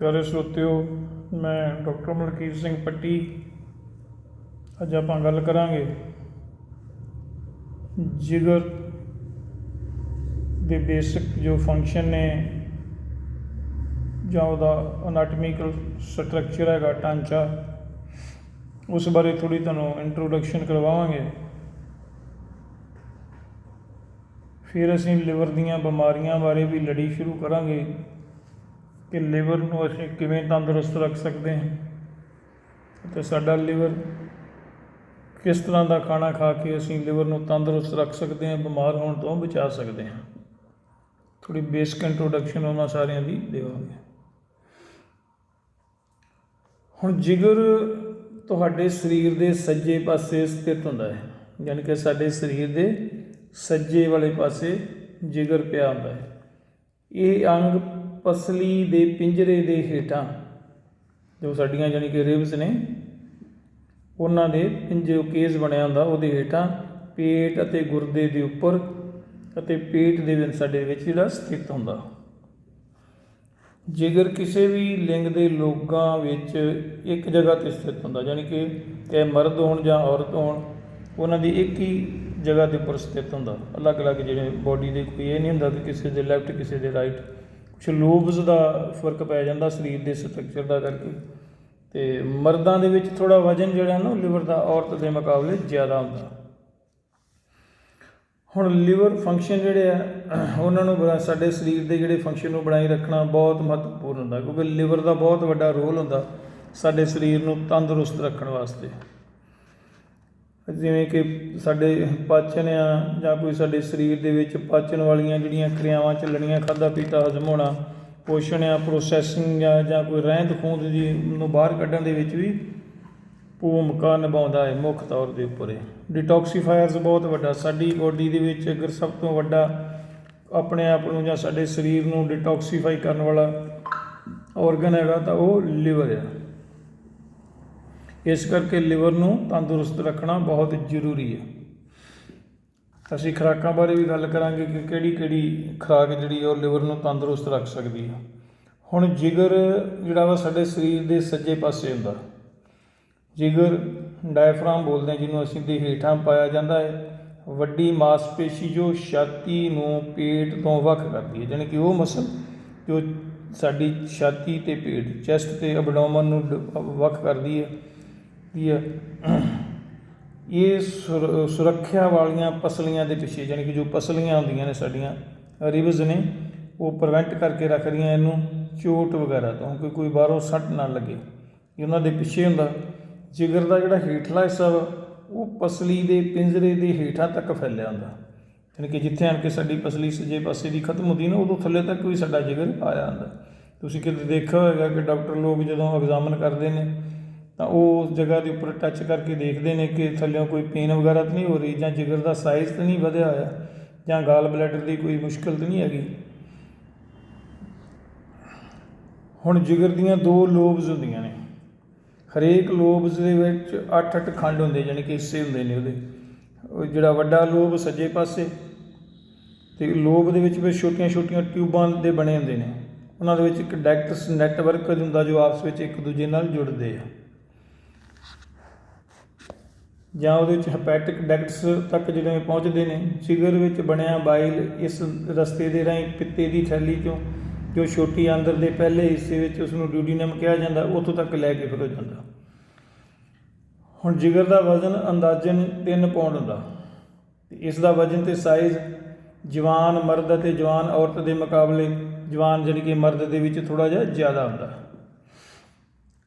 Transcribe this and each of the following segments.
ਪਿਆਰੇ ਸਰੋਤਿਓ ਮੈਂ ਡਾਕਟਰ ਮਲਕੀਤ ਸਿੰਘ ਪੱਟੀ। ਅੱਜ ਆਪਾਂ ਗੱਲ ਕਰਾਂਗੇ ਜਿਗਰ ਦੇ ਬੇਸਿਕ ਜੋ ਫੰਕਸ਼ਨ ਨੇ ਜਾਂ ਉਹਦਾ ਅਨਾਟਮੀਕਲ ਸਟਰਕਚਰ ਹੈਗਾ ਢਾਂਚਾ, ਉਸ ਬਾਰੇ ਥੋੜੀ ਤੁਹਾਨੂੰ ਇੰਟਰੋਡਕਸ਼ਨ ਕਰਵਾਵਾਂਗੇ। ਫਿਰ ਅਸੀਂ ਲਿਵਰ ਦੀਆਂ ਬਿਮਾਰੀਆਂ ਬਾਰੇ ਵੀ ਲੜੀ ਸ਼ੁਰੂ ਕਰਾਂਗੇ। ਕਿ ਲਿਵਰ ਨੂੰ ਅਸੀਂ ਕਿਵੇਂ ਤੰਦਰੁਸਤ ਰੱਖ ਸਕਦੇ ਹਾਂ ਅਤੇ ਸਾਡਾ ਲਿਵਰ ਕਿਸ ਤਰ੍ਹਾਂ ਦਾ ਖਾਣਾ ਖਾ ਕੇ ਅਸੀਂ ਲਿਵਰ ਨੂੰ ਤੰਦਰੁਸਤ ਰੱਖ ਸਕਦੇ ਹਾਂ, ਬਿਮਾਰ ਹੋਣ ਤੋਂ ਬਚਾ ਸਕਦੇ ਹਾਂ। ਥੋੜੀ ਬੇਸਿਕ ਇੰਟਰੋਡਕਸ਼ਨ ਉਹਨਾਂ ਸਾਰਿਆਂ ਦੀ ਦੇਵਾਂਗੇ। ਹੁਣ ਜਿਗਰ ਤੁਹਾਡੇ ਸਰੀਰ ਦੇ ਸੱਜੇ ਪਾਸੇ ਸਥਿਤ ਹੁੰਦਾ ਹੈ, ਯਾਨੀ ਕਿ ਸਾਡੇ ਸਰੀਰ ਦੇ ਸੱਜੇ ਵਾਲੇ ਪਾਸੇ ਜਿਗਰ ਪਿਆ ਹੁੰਦਾ ਹੈ। ਇਹ ਅੰਗ ਪਸਲੀ ਦੇ ਪਿੰਜਰੇ ਦੇ ਹੇਠਾਂ, ਜੋ ਸਾਡੀਆਂ ਯਾਨੀ ਕਿ ਰਿਬਸ ਨੇ, ਉਹਨਾਂ ਦੇ ਪਿੰਜੋ ਕੇਸ ਬਣਿਆ ਹੁੰਦਾ ਉਹਦੇ ਹੇਠਾਂ, ਪੇਟ ਅਤੇ ਗੁਰਦੇ ਦੇ ਉੱਪਰ ਅਤੇ ਪੇਟ ਦੇ ਵਿੱਚ ਸਾਡੇ ਵਿੱਚ ਜਿਹੜਾ ਸਥਿਤ ਹੁੰਦਾ। ਜੇਕਰ ਕਿਸੇ ਵੀ ਲਿੰਗ ਦੇ ਲੋਕਾਂ ਵਿੱਚ ਇੱਕ ਜਗ੍ਹਾ ਤੇ ਸਥਿਤ ਹੁੰਦਾ ਯਾਨੀ ਕਿ ਇਹ ਮਰਦ ਹੋਣ ਜਾਂ ਔਰਤ ਹੋਣ, ਉਹਨਾਂ ਦੀ ਇੱਕ ਹੀ ਜਗ੍ਹਾ ਦੇ ਉੱਪਰ ਸਥਿਤ ਹੁੰਦਾ। ਅਲੱਗ-ਅਲੱਗ ਜਿਹੜੇ ਬੋਡੀ ਦੇ ਕੋਈ ਇਹ ਨਹੀਂ ਹੁੰਦਾ ਕਿ ਕਿਸੇ ਦੇ ਲੈਫਟ ਕਿਸੇ ਦੇ ਰਾਈਟ ਕੁਝ ਦਾ ਫ਼ਰਕ ਪੈ ਜਾਂਦਾ ਸਰੀਰ ਦੇ ਸਟਰਕਚਰ ਦਾ ਕਰਕੇ। ਤੇ ਮਰਦਾਂ ਦੇ ਵਿੱਚ ਥੋੜਾ ਵਜਨ ਜਿਹੜਾ ਨਾ ਲਿਵਰ ਦਾ ਔਰਤ ਦੇ ਮੁਕਾਬਲੇ ਜ਼ਿਆਦਾ ਹੁੰਦਾ। ਹੁਣ ਲਿਵਰ ਫੰਕਸ਼ਨ ਜਿਹੜੇ ਆ, ਉਹਨਾਂ ਨੂੰ ਬੜਾ ਸਾਡੇ ਸਰੀਰ ਦੇ ਜਿਹੜੇ ਫੰਕਸ਼ਨ ਨੂੰ ਬਣਾਈ ਰੱਖਣਾ ਬਹੁਤ ਮਹੱਤਵਪੂਰਨ ਹੁੰਦਾ, ਕਿਉਂਕਿ ਲਿਵਰ ਦਾ ਬਹੁਤ ਵੱਡਾ ਰੋਲ ਹੁੰਦਾ ਸਾਡੇ ਸਰੀਰ ਨੂੰ ਤੰਦਰੁਸਤ ਰੱਖਣ ਵਾਸਤੇ। ਜਿਵੇਂ ਕਿ ਸਾਡੇ ਪਾਚਨ ਆ ਜਾਂ ਕੋਈ ਸਾਡੇ ਸਰੀਰ ਦੇ ਵਿੱਚ ਪਾਚਨ ਵਾਲੀਆਂ ਜਿਹੜੀਆਂ ਕਿਰਿਆਵਾਂ ਚੱਲਣੀਆਂ ਖਾਦਾ ਪੀਤਾ, ਹਜ਼ਮ ਹੋਣਾ, ਪੋਸ਼ਣ ਆ ਪ੍ਰੋਸੈਸਿੰਗ ਆ ਜਾਂ ਕੋਈ ਰਹਿੰਦ ਖੂੰਦ ਜੀ ਨੂੰ ਬਾਹਰ ਕੱਢਣ ਦੇ ਵਿੱਚ ਵੀ ਭੂਮਿਕਾ ਨਿਭਾਉਂਦਾ ਹੈ ਮੁੱਖ ਤੌਰ ਦੇ ਉੱਪਰ ਇਹ। ਡਿਟੌਕਸੀਫਾਇਰਸ ਬਹੁਤ ਵੱਡਾ, ਸਾਡੀ ਬੋਡੀ ਦੇ ਵਿੱਚ ਅਗਰ ਸਭ ਤੋਂ ਵੱਡਾ ਆਪਣੇ ਆਪ ਨੂੰ ਜਾਂ ਸਾਡੇ ਸਰੀਰ ਨੂੰ ਡਿਟੌਕਸੀਫਾਈ ਕਰਨ ਵਾਲਾ ਆਰਗਨ ਹੈਗਾ ਤਾਂ ਉਹ ਲਿਵਰ ਆ। ਇਸ ਕਰਕੇ ਲਿਵਰ ਨੂੰ ਤੰਦਰੁਸਤ ਰੱਖਣਾ ਬਹੁਤ ਜ਼ਰੂਰੀ ਹੈ। ਅਸੀਂ ਖੁਰਾਕਾਂ ਬਾਰੇ ਵੀ ਗੱਲ ਕਰਾਂਗੇ ਕਿ ਕਿਹੜੀ ਕਿਹੜੀ ਖੁਰਾਕ ਜਿਹੜੀ ਉਹ ਲਿਵਰ ਨੂੰ ਤੰਦਰੁਸਤ ਰੱਖ ਸਕਦੀ ਹੈ ਹੁਣ ਜਿਗਰ ਜਿਹੜਾ ਵਾ ਸਾਡੇ ਸਰੀਰ ਦੇ ਸੱਜੇ ਪਾਸੇ ਹੁੰਦਾ। ਜਿਗਰ ਡਾਇਫਰਾਮ ਬੋਲਦੇ ਹਾਂ ਜਿਹਨੂੰ ਅਸੀਂ ਦੇ ਹੇਠਾਂ ਪਾਇਆ ਜਾਂਦਾ ਹੈ। ਵੱਡੀ ਮਾਸਪੇਸ਼ੀ ਜੋ ਛਾਤੀ ਨੂੰ ਪੇਟ ਤੋਂ ਵੱਖ ਕਰਦੀ ਹੈ, ਜਾਣੀ ਕਿ ਉਹ ਮਸਲ ਜੋ ਸਾਡੀ ਛਾਤੀ ਤੇ ਪੇਟ, ਚੈਸਟ ਤੇ ਅਬਡੋਮਨ ਨੂੰ ਡ- ਵੱਖ ਕਰਦੀ ਹੈ। ਕੀ ਹੈ ਇਹ ਸੁਰ- ਸੁਰੱਖਿਆ ਵਾਲੀਆਂ ਪਸਲੀਆਂ ਦੇ ਪਿੱਛੇ ਯਾਨੀ ਕਿ ਜੋ ਪਸਲੀਆਂ ਹੁੰਦੀਆਂ ਨੇ ਸਾਡੀਆਂ, ਰਿਵਜ਼ ਨੇ, ਉਹ ਪ੍ਰੀਵੈਂਟ ਕਰਕੇ ਰੱਖਦੀਆਂ ਇਹਨੂੰ, ਚੋਟ ਵਗੈਰਾ ਤੋਂ, ਕਿ ਕੋਈ ਬਾਹਰੋਂ ਸੱਟ ਨਾ ਲੱਗੇ। ਇਹ ਉਹਨਾਂ ਦੇ ਪਿੱਛੇ ਹੁੰਦਾ। ਜਿਗਰ ਦਾ ਜਿਹੜਾ ਹੇਠਲਾ ਹਿੱਸਾ ਵਾ, ਉਹ ਪਸਲੀ ਦੇ ਪਿੰਜਰੇ ਦੇ ਹੇਠਾਂ ਤੱਕ ਫੈਲਿਆ ਹੁੰਦਾ। ਯਾਨੀ ਕਿ ਜਿੱਥੇ ਆਣ ਕੇ ਸਾਡੀ ਪਸਲੀ ਸੱਜੇ ਪਾਸੇ ਦੀ ਖਤਮ ਹੁੰਦੀ ਨਾ, ਉਦੋਂ ਥੱਲੇ ਤੱਕ ਵੀ ਸਾਡਾ ਜਿਗਰ ਆਇਆ ਹੁੰਦਾ। ਤੁਸੀਂ ਕਿਤੇ ਦੇਖਿਆ ਹੋਵੇਗਾ ਕਿ ਡਾਕਟਰ ਲੋਕ ਜਦੋਂ ਐਗਜ਼ਾਮਨ ਕਰਦੇ ਨੇ ਤਾਂ ਉਹ ਉਸ ਜਗ੍ਹਾ ਦੇ ਉੱਪਰ ਟੱਚ ਕਰਕੇ ਦੇਖਦੇ ਨੇ ਕਿ ਥੱਲਿਓਂ ਕੋਈ ਪੇਨ ਵਗੈਰਾ ਤਾਂ ਨਹੀਂ ਹੋ ਰਹੀ ਜਾਂ ਜਿਗਰ ਦਾ ਸਾਈਜ਼ ਤਾਂ ਨਹੀਂ ਵਧਿਆ ਹੋਇਆ ਜਾਂ ਗਾਲ ਬਲੈਡਰ ਦੀ ਕੋਈ ਮੁਸ਼ਕਲ ਤਾਂ ਨਹੀਂ ਹੈਗੀ। ਹੁਣ ਜਿਗਰ ਦੀਆਂ ਦੋ ਲੋਬਸ ਹੁੰਦੀਆਂ ਨੇ। ਹਰੇਕ ਲੋਬਸ ਦੇ ਵਿੱਚ 8-8 ਖੰਡ ਹੁੰਦੇ ਯਾਨੀ ਕਿ ਹਿੱਸੇ ਹੁੰਦੇ ਨੇ ਉਹਦੇ। ਉਹ ਜਿਹੜਾ ਵੱਡਾ ਲੋਬ ਸੱਜੇ ਪਾਸੇ ਤੇ ਲੋਬ ਦੇ ਵਿੱਚ ਵੀ ਛੋਟੀਆਂ-ਛੋਟੀਆਂ ਟਿਊਬਾਂ ਦੇ ਬਣੇ ਹੁੰਦੇ ਨੇ। ਉਹਨਾਂ ਦੇ ਵਿੱਚ ਇੱਕ ਡੈਕਟਸ ਨੈਟਵਰਕ ਹੁੰਦਾ ਜੋ ਆਪਸ ਵਿੱਚ ਇੱਕ ਦੂਜੇ ਨਾਲ ਜੁੜਦੇ ਆ। ਜਾਂ ਉਹਦੇ ਵਿੱਚ ਹੈਪੈਟਿਕ ਡੈਕਟਸ ਤੱਕ ਜਿਹੜੇ ਪਹੁੰਚਦੇ ਨੇ ਜਿਗਰ ਵਿੱਚ ਬਣਿਆ ਬਾਈਲ ਇਸ ਰਸਤੇ ਦੇ ਰਾਹੀਂ ਪਿੱਤੇ ਦੀ ਥੈਲੀ ਚੋਂ, ਜੋ ਛੋਟੀ ਆਂਦਰ ਦੇ ਪਹਿਲੇ ਹਿੱਸੇ ਵਿੱਚ ਉਸ ਨੂੰ ਡਿਊਡੀਨਮ ਕਿਹਾ ਜਾਂਦਾ, ਉੱਥੋਂ ਤੱਕ ਲੈ ਕੇ ਫਿਰੋ ਜਾਂਦਾ। ਹੁਣ ਜਿਗਰ ਦਾ ਵਜ਼ਨ ਅੰਦਾਜ਼ਨ 3 ਪਾਉਂਡ ਹੁੰਦਾ। ਇਸ ਦਾ ਵਜ਼ਨ ਤੇ ਸਾਈਜ਼ ਜਵਾਨ ਮਰਦ ਅਤੇ ਜਵਾਨ ਔਰਤ ਦੇ ਮੁਕਾਬਲੇ ਜਵਾਨ ਜਿਹੜੀ ਕਿ ਮਰਦ ਦੇ ਵਿੱਚ ਥੋੜਾ ਜਿਹਾ ਜ਼ਿਆਦਾ ਹੁੰਦਾ।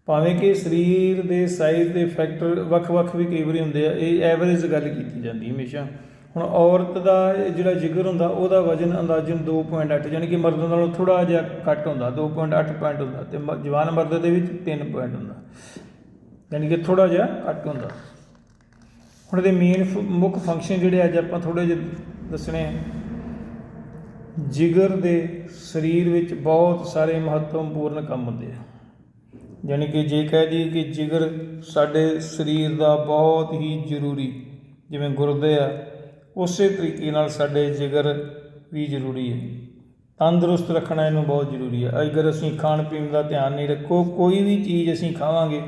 ਭਾਵੇਂ ਕਿ ਸਰੀਰ ਦੇ ਸਾਈਜ਼ ਦੇ ਫੈਕਟਰ ਵੱਖ-ਵੱਖ ਵੀ ਕਈ ਵਾਰੀ ਹੁੰਦੇ ਆ, ਇਹ ਐਵਰੇਜ ਗੱਲ ਕੀਤੀ ਜਾਂਦੀ ਹਮੇਸ਼ਾ। ਹੁਣ ਔਰਤ ਦਾ ਜਿਹੜਾ ਜਿਗਰ ਹੁੰਦਾ, ਉਹਦਾ ਵਜ਼ਨ ਅੰਦਾਜ਼ਨ 2.8 ਯਾਨੀ ਕਿ ਮਰਦ ਨਾਲੋਂ ਥੋੜਾ ਜਿਹਾ ਘੱਟ ਹੁੰਦਾ 2.8 ਪੁਆਇੰਟ ਹੁੰਦਾ ਤੇ ਮ- ਜਵਾਨ ਮਰਦ ਦੇ ਵਿੱਚ 3 ਪੁਆਇੰਟ ਹੁੰਦਾ। ਯਾਨੀ ਕਿ ਥੋੜਾ ਜਿਹਾ ਘੱਟ ਹੁੰਦਾ। ਹੁਣ ਇਹਦੇ ਮੇਨ ਮੁੱਖ ਫੰਕਸ਼ਨ ਜਿਹੜੇ ਅੱਜ ਆਪਾਂ ਥੋੜੇ ਜਿਹੇ ਦੱਸਣੇ ਜਿਗਰ ਦੇ ਸਰੀਰ ਵਿੱਚ ਬਹੁਤ ਸਾਰੇ ਮਹੱਤਵਪੂਰਨ ਕੰਮ ਹੁੰਦੇ ਆ। ਯਾਨੀ ਕਿ ਜੇ ਕਹਿ ਦਈਏ ਕਿ ਜਿਗਰ ਸਾਡੇ ਸਰੀਰ ਦਾ ਬਹੁਤ ਹੀ ਜ਼ਰੂਰੀ, ਜਿਵੇਂ ਗੁਰਦੇ ਆ, ਉਸੇ ਤਰੀਕੇ ਨਾਲ ਸਾਡੇ ਜਿਗਰ ਵੀ ਜ਼ਰੂਰੀ ਹੈ। ਤੰਦਰੁਸਤ ਰੱਖਣਾ ਇਹਨੂੰ ਬਹੁਤ ਜ਼ਰੂਰੀ ਹੈ। ਅਗਰ ਅਸੀਂ ਖਾਣ ਪੀਣ ਦਾ ਧਿਆਨ ਨਹੀਂ ਰੱਖੋ, ਕੋਈ ਵੀ ਚੀਜ਼ ਅਸੀਂ ਖਾਵਾਂਗੇ,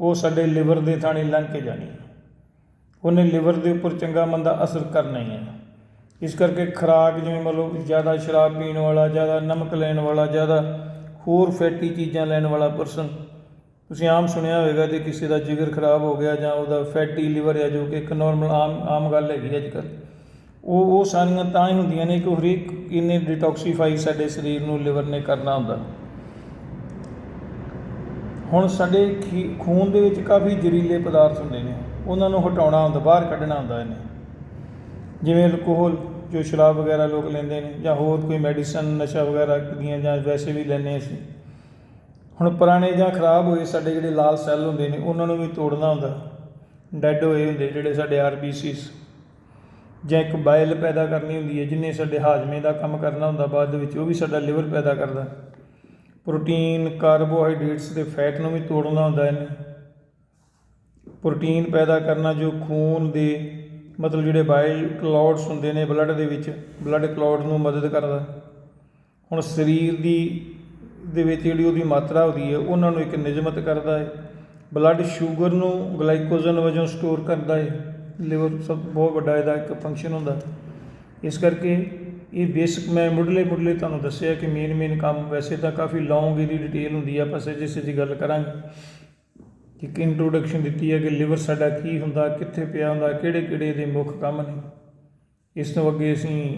ਉਹ ਸਾਡੇ ਲਿਵਰ ਦੇ ਥਾਣੇ ਲੰਘ ਕੇ ਜਾਣੀ ਹੈ। ਉਹਨੇ ਲਿਵਰ ਦੇ ਉੱਪਰ ਚੰਗਾ ਮੰਦਾ ਅਸਰ ਕਰਨਾ ਹੀ ਹੈ। ਇਸ ਕਰਕੇ ਖੁਰਾਕ ਜਿਵੇਂ ਮੰਨ ਜ਼ਿਆਦਾ ਸ਼ਰਾਬ ਪੀਣ ਵਾਲਾ, ਜ਼ਿਆਦਾ ਨਮਕ ਲੈਣ ਵਾਲਾ, ਜ਼ਿਆਦਾ ਹੋਰ ਫੈਟੀ ਚੀਜ਼ਾਂ ਲੈਣ ਵਾਲਾ ਪਰਸਨ ਤੁਸੀਂ ਆਮ ਸੁਣਿਆ ਹੋਵੇਗਾ ਜੇ ਕਿਸੇ ਦਾ ਜਿਗਰ ਖਰਾਬ ਹੋ ਗਿਆ ਜਾਂ ਉਹਦਾ ਫੈਟੀ ਲਿਵਰ ਹੈ ਜੋ ਕਿ ਇੱਕ ਨਾਰਮਲ ਆਮ ਆਮ ਗੱਲ ਹੈਗੀ ਅੱਜ ਕੱਲ੍ਹ ਉਹ ਉਹ ਸਾਰੀਆਂ ਤਾਂ ਹੀ ਹੁੰਦੀਆਂ ਨੇ ਕਿ ਹਰੇਕ ਇਹਨੇ ਡਿਟੌਕਸੀਫਾਈ ਸਾਡੇ ਸਰੀਰ ਨੂੰ ਲਿਵਰ ਨੇ ਕਰਨਾ ਹੁੰਦਾ। ਹੁਣ ਸਾਡੇ ਖੀ- ਖੂਨ ਦੇ ਵਿੱਚ ਕਾਫੀ ਜ਼ਹਿਰੀਲੇ ਪਦਾਰਥ ਹੁੰਦੇ ਨੇ, ਉਹਨਾਂ ਨੂੰ ਹਟਾਉਣਾ ਹੁੰਦਾ, ਬਾਹਰ ਕੱਢਣਾ ਹੁੰਦਾ ਇਹਨੇ। ਜਿਵੇਂ ਅਲਕੋਹਲ ਜੋ ਸ਼ਰਾਬ ਵਗੈਰਾ ਲੋਕ ਲੈਂਦੇ ਨੇ ਜਾਂ ਹੋਰ ਕੋਈ ਮੈਡੀਸਨ ਨਸ਼ਾ ਵਗੈਰਾ ਦੀਆਂ ਜਾਂ ਵੈਸੇ ਵੀ ਲੈਂਦੇ ਅਸੀਂ। ਹੁਣ ਪੁਰਾਣੇ ਜਾਂ ਖਰਾਬ ਹੋਏ ਸਾਡੇ ਜਿਹੜੇ ਲਾਲ ਸੈੱਲ ਹੁੰਦੇ ਨੇ, ਉਹਨਾਂ ਨੂੰ ਵੀ ਤੋੜਨਾ ਹੁੰਦਾ। ਡੈੱਡ ਹੋਏ ਹੁੰਦੇ ਜਿਹੜੇ ਸਾਡੇ ਆਰਬੀਸੀਸ ਜਾਂ ਇੱਕ ਬਾਇਲ ਪੈਦਾ ਕਰਨੀ ਹੁੰਦੀ ਹੈ ਜਿਹਨੇ ਸਾਡੇ ਹਾਜ਼ਮੇ ਦਾ ਕੰਮ ਕਰਨਾ ਹੁੰਦਾ ਬਾਅਦ ਦੇ ਵਿੱਚ, ਉਹ ਵੀ ਸਾਡਾ ਲਿਵਰ ਪੈਦਾ ਕਰਦਾ। ਪ੍ਰੋਟੀਨ, ਕਾਰਬੋਹਾਈਡਰੇਟਸ ਤੇ ਫੈਟ ਨੂੰ ਵੀ ਤੋੜਨਾ ਹੁੰਦਾ ਇਹਨੇ। ਪ੍ਰੋਟੀਨ ਪੈਦਾ ਕਰਨਾ ਜੋ ਖੂਨ ਦੇ ਮਤਲਬ ਜਿਹੜੇ ਬਾਇਲ ਕਲੌਡਸ ਹੁੰਦੇ ਨੇ ਬਲੱਡ ਦੇ ਵਿੱਚ, ਬਲੱਡ ਕਲੌਡ ਨੂੰ ਮਦਦ ਕਰਦਾ। ਹੁਣ ਸਰੀਰ ਦੀ ਦੇ ਵਿੱਚ ਜਿਹੜੀ ਉਹਦੀ ਮਾਤਰਾ ਹੁੰਦੀ ਹੈ, ਉਹਨਾਂ ਨੂੰ ਇੱਕ ਨਿਯਮਤ ਕਰਦਾ ਹੈ। ਬਲੱਡ ਸ਼ੂਗਰ ਨੂੰ ਗਲਾਈਕੋਜਨ ਵਜੋਂ ਸਟੋਰ ਕਰਦਾ ਹੈ। ਲਿਵਰ ਸਭ ਬਹੁਤ ਵੱਡਾ ਇਹਦਾ ਇੱਕ ਫੰਕਸ਼ਨ ਹੁੰਦਾ ਇਸ ਕਰਕੇ ਇਹ ਬੇਸਿਕ ਮੈਂ ਮੁੱਢਲੇ ਮੁੱਢਲੇ ਤੁਹਾਨੂੰ ਦੱਸਿਆ ਕਿ ਮੇਨ ਮੇਨ ਕੰਮ ਵੈਸੇ ਤਾਂ ਕਾਫੀ ਲੌਂਗ ਇਹਦੀ ਡਿਟੇਲ ਹੁੰਦੀ ਆ, ਆਪਾਂ ਸਹਿਜੇ ਸਹਿਜੀ ਗੱਲ ਕਰਾਂਗੇ। ਇੱਕ ਇੰਟਰੋਡਕਸ਼ਨ ਦਿੱਤੀ ਹੈ ਕਿ ਲਿਵਰ ਸਾਡਾ ਕੀ ਹੁੰਦਾ, ਕਿੱਥੇ ਪਿਆ ਹੁੰਦਾ, ਕਿਹੜੇ ਕਿਹੜੇ ਇਹਦੇ ਮੁੱਖ ਕੰਮ ਨੇ। ਇਸ ਤੋਂ ਅੱਗੇ ਅਸੀਂ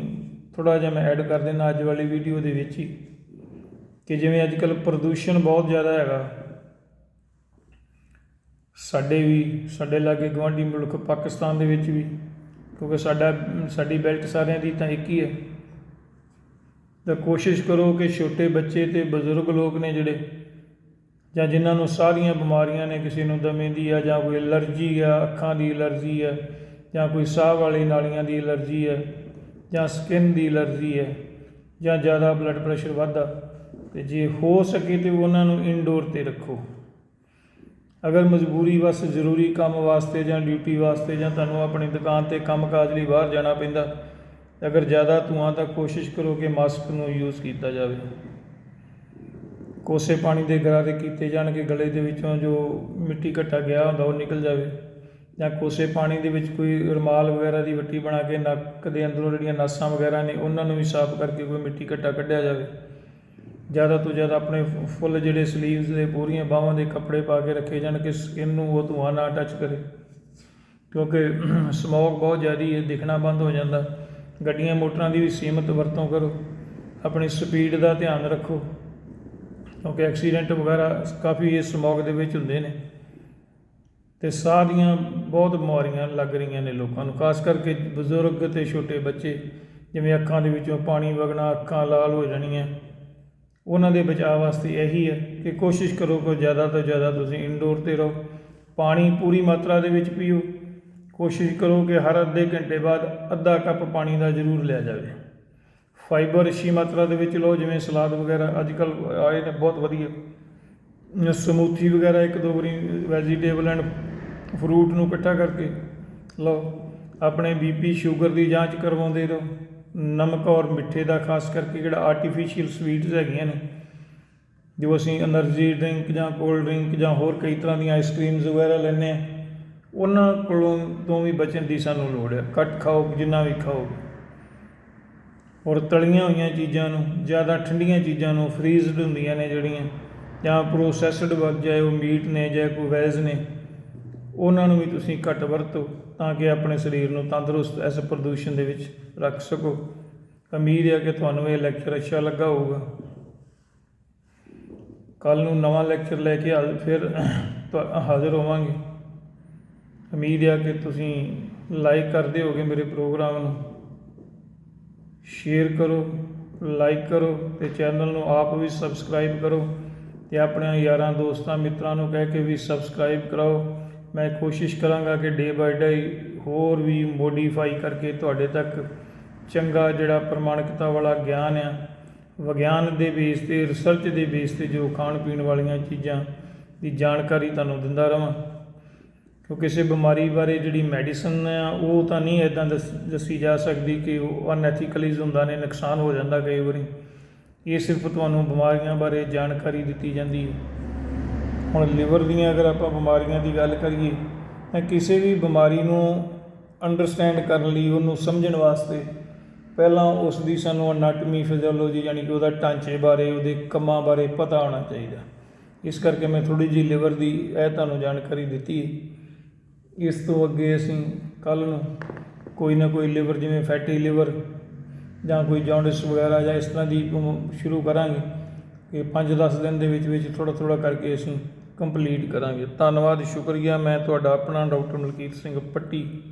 ਥੋੜਾ ਜਿਹਾ ਮੈਂ ਐਡ ਕਰ ਦੇਣਾ ਅੱਜ ਵਾਲੀ ਵੀਡੀਓ ਦੇ ਵਿੱਚ ਹੀ। ਕਿ ਜਿਵੇਂ ਅੱਜ ਕੱਲ੍ਹ ਪ੍ਰਦੂਸ਼ਣ ਬਹੁਤ ਜ਼ਿਆਦਾ ਹੈਗਾ। ਸਾਡੇ ਵੀ, ਸਾਡੇ ਲਾਗੇ ਗਵਾਂਢੀ ਮੁਲਕ ਪਾਕਿਸਤਾਨ ਦੇ ਵਿੱਚ ਵੀ, ਕਿਉਂਕਿ ਸਾਡਾ, ਸਾਡੀ ਬੈਲਟ ਸਾਰਿਆਂ ਦੀ ਤਾਂ ਇੱਕ ਹੀ ਹੈ। ਤਾਂ ਕੋਸ਼ਿਸ਼ ਕਰੋ ਕਿ ਛੋਟੇ ਬੱਚੇ ਤੇ ਬਜ਼ੁਰਗ ਲੋਕ ਨੇ ਜਿਹੜੇ, ਜਾਂ ਜਿਨ੍ਹਾਂ ਨੂੰ ਸਾਰੀਆਂ ਬਿਮਾਰੀਆਂ ਨੇ, ਕਿਸੇ ਨੂੰ ਦਮੇ ਦੀ ਆ, ਜਾਂ ਕੋਈ ਐਲਰਜੀ ਆ, ਅੱਖਾਂ ਦੀ ਐਲਰਜੀ ਹੈ ਜਾਂ ਕੋਈ ਸਾਹ ਵਾਲੀ ਨਾਲੀਆਂ ਦੀ ਐਲਰਜੀ ਹੈ ਜਾਂ ਸਕਿਨ ਦੀ ਐਲਰਜੀ ਹੈ ਜਾਂ ਜ਼ਿਆਦਾ ਬਲੱਡ ਪ੍ਰੈਸ਼ਰ ਵੱਧਦਾ ਤੇ ਜੇ ਹੋ ਸਕੇ ਤੇ ਉਹਨਾਂ ਨੂੰ ਇਨਡੋਰ ਤੇ ਰੱਖੋ। ਅਗਰ ਮਜਬੂਰੀ ਬਸ ਜ਼ਰੂਰੀ ਕੰਮ ਵਾਸਤੇ ਜਾਂ ਡਿਊਟੀ ਵਾਸਤੇ ਜਾਂ ਤੁਹਾਨੂੰ ਆਪਣੀ ਦੁਕਾਨ ਤੇ ਕੰਮਕਾਜ ਲਈ ਬਾਹਰ ਜਾਣਾ ਪੈਂਦਾ, ਅਗਰ ਜ਼ਿਆਦਾ ਧੂਆਂ ਤਾਂ ਕੋਸ਼ਿਸ਼ ਕਰੋ ਕਿ ਮਾਸਕ ਨੂੰ ਯੂਜ਼ ਕੀਤਾ ਜਾਵੇ। ਕੋਸੇ ਪਾਣੀ ਦੇ ਗਰਾਰੇ ਕੀਤੇ ਜਾਣ ਕਿ ਗਲੇ ਦੇ ਵਿੱਚੋਂ, ਜੋ ਮਿੱਟੀ ਘਟਾ ਗਿਆ ਹੁੰਦਾ ਉਹ ਨਿਕਲ ਜਾਵੇ। ਜਾਂ ਕੋਸੇ ਪਾਣੀ ਦੇ ਵਿੱਚ ਕੋਈ ਰੁਮਾਲ ਵਗੈਰਾ ਦੀ ਵੱਟੀ ਬਣਾ ਕੇ ਨੱਕ ਦੇ ਅੰਦਰੋਂ ਜਿਹੜੀਆਂ ਨਾਸਾਂ ਵਗੈਰਾ ਨੇ, ਉਹਨਾਂ ਨੂੰ ਵੀ ਸਾਫ਼ ਕਰਕੇ ਕੋਈ ਮਿੱਟੀ ਘਟਾ ਕੱਢਿਆ ਜਾਵੇ। ਜ਼ਿਆਦਾ ਤੋਂ ਜ਼ਿਆਦਾ ਆਪਣੇ ਫੁੱਲ ਜਿਹੜੇ ਸਲੀਵਸ ਦੇ ਪੂਰੀਆਂ ਬਾਹਾਂ ਦੇ ਕੱਪੜੇ ਪਾ ਕੇ ਰੱਖੇ ਜਾਣ ਕਿ ਸਕਿਨ ਨੂੰ ਉਹ ਧੂਆਂ ਨਾ ਟੱਚ ਕਰੇ। ਕਿਉਂਕਿ ਸਮੋਕ ਬਹੁਤ ਜ਼ਿਆਦੀ ਹੈ ਦਿਖਣਾ ਬੰਦ ਹੋ ਜਾਂਦਾ। ਗੱਡੀਆਂ ਮੋਟਰਾਂ ਦੀ ਵੀ ਸੀਮਤ ਵਰਤੋਂ ਕਰੋ। ਆਪਣੀ ਸਪੀਡ ਦਾ ਧਿਆਨ ਰੱਖੋ। ਕਿਉਂਕਿ ਐਕਸੀਡੈਂਟ ਵਗੈਰਾ ਕਾਫੀ ਇਸ ਸਮੋਕ ਦੇ ਵਿੱਚ ਹੁੰਦੇ ਨੇ। ਤੇ ਸਾਹ ਦੀਆਂ ਬਹੁਤ ਬਿਮਾਰੀਆਂ ਲੱਗ ਰਹੀਆਂ ਨੇ ਲੋਕਾਂ ਨੂੰ। ਖਾਸ ਕਰਕੇ ਬਜ਼ੁਰਗ ਤੇ ਛੋਟੇ ਬੱਚੇ, ਜਿਵੇਂ ਅੱਖਾਂ ਦੇ ਵਿੱਚੋਂ ਪਾਣੀ ਵਗਣਾ, ਅੱਖਾਂ ਲਾਲ ਹੋ ਜਾਣੀਆਂ। ਉਹਨਾਂ ਦੇ ਬਚਾਅ ਵਾਸਤੇ ਇਹੀ ਹੈ ਕਿ ਕੋਸ਼ਿਸ਼ ਕਰੋ ਕਿ ਜ਼ਿਆਦਾ ਤੋਂ ਜ਼ਿਆਦਾ ਤੁਸੀਂ ਇਨਡੋਰ ਤੇ ਰਹੋ। ਪਾਣੀ ਪੂਰੀ ਮਾਤਰਾ ਦੇ ਵਿੱਚ ਪੀਓ। ਕੋਸ਼ਿਸ਼ ਕਰੋ ਕਿ ਹਰ ਅੱਧੇ ਘੰਟੇ ਬਾਅਦ ਅੱਧਾ ਕੱਪ ਪਾਣੀ ਦਾ ਜ਼ਰੂਰ ਲਿਆ ਜਾਵੇ। ਫਾਈਬਰ ਅੱਛੀ ਮਾਤਰਾ ਦੇ ਵਿੱਚ ਲਓ, ਜਿਵੇਂ ਸਲਾਦ ਵਗੈਰਾ। ਅੱਜ ਕੱਲ ਆਏ ਨੇ ਬਹੁਤ ਵਧੀਆ। ਸਮੂਥੀ ਵਗੈਰਾ, ਇੱਕ ਦੋ ਵਾਰੀ ਵੈਜੀਟੇਬਲ ਐਂਡ ਫਰੂਟ ਨੂੰ ਇਕੱਠਾ ਕਰਕੇ ਲਓ। ਆਪਣੇ ਬੀਪੀ ਸ਼ੂਗਰ ਦੀ ਜਾਂਚ ਕਰਵਾਉਂਦੇ ਰਹੋ। ਨਮਕ ਔਰ ਮਿੱਠੇ ਦਾ, ਖਾਸ ਕਰਕੇ ਜਿਹੜਾ ਆਰਟੀਫੀਸ਼ੀਅਲ ਸਵੀਟਸ ਹੈਗੀਆਂ ਨੇ, ਜੋ ਅਸੀਂ એનર્ਜੀ ਡਰਿੰਕ ਜਾਂ ਕੋਲਡ ਡਰਿੰਕ ਜਾਂ ਹੋਰ ਕਈ ਤਰ੍ਹਾਂ ਦੀਆਂ ਆਈਸਕ੍ਰੀਮਸ ਵਗੈਰਾ ਲੈਨੇ ਆ ਉਹਨਾਂ ਕੋਲੋਂ ਤੋਂ ਵੀ ਬਚਣ ਦੀ ਸਾਨੂੰ ਲੋੜ ਹੈ। ਘੱਟ ਖਾਓ, ਜਿੰਨਾ ਵੀ ਖਾਓ। ਔਰ ਤਲੀਆਂ ਹੋਈਆਂ ਚੀਜ਼ਾਂ ਨੂੰ, ਜ਼ਿਆਦਾ ਠੰਡੀਆਂ ਚੀਜ਼ਾਂ ਨੂੰ ਫਰੀਜ਼ਡ ਹੁੰਦੀਆਂ ਨੇ ਜਿਹੜੀਆਂ, ਜਾਂ ਪ੍ਰੋਸੈਸਡ ਵਰਗ ਜਾਏ, ਉਹ ਮੀਟ ਨੇ ਜਾਂ ਕੋਈ ਵੈਜ ਨੇ, ਉਹਨਾਂ ਨੂੰ ਵੀ ਤੁਸੀਂ ਘੱਟ ਵਰਤੋ। ਤਾਂ ਕਿ ਆਪਣੇ ਸਰੀਰ ਨੂੰ ਤੰਦਰੁਸਤ ਇਸ ਪ੍ਰਦੂਸ਼ਣ ਦੇ ਵਿੱਚ ਰੱਖ ਸਕੋ। ਉਮੀਦ ਹੈ ਕਿ ਤੁਹਾਨੂੰ ਇਹ ਲੈਕਚਰ ਅੱਛਾ ਲੱਗਾ ਹੋਊਗਾ। ਕੱਲ ਨੂੰ ਨਵਾਂ ਲੈਕਚਰ ਲੈ ਕੇ ਹਾਜ਼ਰ- ਫਿਰ ਤੁਹਾ- ਹਾਜ਼ਰ ਹੋਵਾਂਗੇ। ਉਮੀਦ ਹੈ ਕਿ ਤੁਸੀਂ ਲਾਈਕ ਕਰਦੇ ਹੋਗੇ ਮੇਰੇ ਪ੍ਰੋਗਰਾਮ ਨੂੰ। ਸ਼ੇਅਰ ਕਰੋ ਲਾਈਕ ਕਰੋ ਤੇ ਚੈਨਲ ਨੂੰ ਆਪ ਵੀ ਸਬਸਕ੍ਰਾਈਬ ਕਰੋ ਤੇ ਆਪਣੇ ਯਾਰਾਂ, ਦੋਸਤਾਂ, ਮਿੱਤਰਾਂ ਨੂੰ ਕਹਿ ਕੇ ਵੀ ਸਬਸਕ੍ਰਾਈਬ ਕਰਾਓ। ਮੈਂ ਕੋਸ਼ਿਸ਼ ਕਰਾਂਗਾ ਕਿ ਡੇ ਬਾਈ ਡੇ ਹੋਰ ਵੀ ਮੋਡੀਫਾਈ ਕਰਕੇ ਤੁਹਾਡੇ ਤੱਕ ਚੰਗਾ ਜਿਹੜਾ ਪ੍ਰਮਾਣਿਕਤਾ ਵਾਲਾ ਗਿਆਨ ਆ, ਵਿਗਿਆਨ ਦੇ ਬੇਸ ਤੇ ਰਿਸਰਚ ਦੇ ਬੇਸ ਤੇ ਜੋ ਖਾਣ ਪੀਣ ਵਾਲੀਆਂ ਚੀਜ਼ਾਂ ਦੀ ਜਾਣਕਾਰੀ ਤੁਹਾਨੂੰ ਦਿੰਦਾ ਰਵਾਂ। ਕਿ ਕਿਸੇ ਬਿਮਾਰੀ ਬਾਰੇ ਜਿਹੜੀ ਮੈਡੀਸਨ ਆ, ਉਹ ਤਾਂ ਨਹੀਂ ਇਦਾਂ ਦੱਸੀ ਜਾ ਸਕਦੀ ਕਿ ਉਹ ਅਨਐਥੀਕਲੀਜ਼ ਹੁੰਦਾ ਨੇ, ਨੁਕਸਾਨ ਹੋ ਜਾਂਦਾ ਕਈ ਵਾਰੀ। ਇਹ ਸਿਰਫ ਤੁਹਾਨੂੰ ਬਿਮਾਰੀਆਂ ਬਾਰੇ ਜਾਣਕਾਰੀ ਦਿੱਤੀ ਜਾਂਦੀ ਹੈ। ਹੁਣ ਲਿਵਰ ਦੀਆਂ ਅਗਰ ਆਪਾਂ ਬਿਮਾਰੀਆਂ ਦੀ ਗੱਲ ਕਰੀਏ, ਤਾਂ ਕਿਸੇ ਵੀ ਬਿਮਾਰੀ ਨੂੰ ਅੰਡਰਸਟੈਂਡ ਕਰਨ ਲਈ ਉਹਨੂੰ ਸਮਝਣ ਵਾਸਤੇ ਪਹਿਲਾਂ ਉਸ ਦੀ ਸਾਨੂੰ ਅਨਾਟਮੀ ਫਿਜ਼ੀਓਲੋਜੀ ਯਾਨੀ ਕਿ ਉਹਦਾ ਢਾਂਚੇ ਬਾਰੇ, ਉਹਦੇ ਕੰਮਾਂ ਬਾਰੇ ਪਤਾ ਹੋਣਾ ਚਾਹੀਦਾ। ਇਸ ਕਰਕੇ ਮੈਂ ਥੋੜੀ ਜਿਹੀ ਲਿਵਰ ਦੀ ਇਹ ਤੁਹਾਨੂੰ ਜਾਣਕਾਰੀ ਦਿੱਤੀ ਹੈ। ਇਸ ਤੋਂ ਅੱਗੇ ਅਸੀਂ ਕੱਲ ਨੂੰ ਕੋਈ ਨਾ ਕੋਈ ਲਿਵਰ, ਜਿਵੇਂ ਫੈਟੀ ਲਿਵਰ ਜਾਂ ਕੋਈ ਜੌਂਡਿਸ ਵਗੈਰਾ ਜਾਂ ਇਸ ਤਰ੍ਹਾਂ ਦੀ ਕੰਮ ਸ਼ੁਰੂ ਕਰਾਂਗੇ ਕਿ 5-10 ਦਿਨ ਦੇ ਵਿੱਚ ਵਿੱਚ ਥੋੜਾ ਥੋੜਾ ਕਰਕੇ ਅਸੀਂ ਕੰਪਲੀਟ ਕਰਾਂਗੇ। ਧੰਨਵਾਦ ਸ਼ੁਕਰੀਆ। ਮੈਂ ਤੁਹਾਡਾ ਆਪਣਾ ਡਾਕਟਰ ਮਲਕੀਤ ਸਿੰਘ ਪੱਟੀ।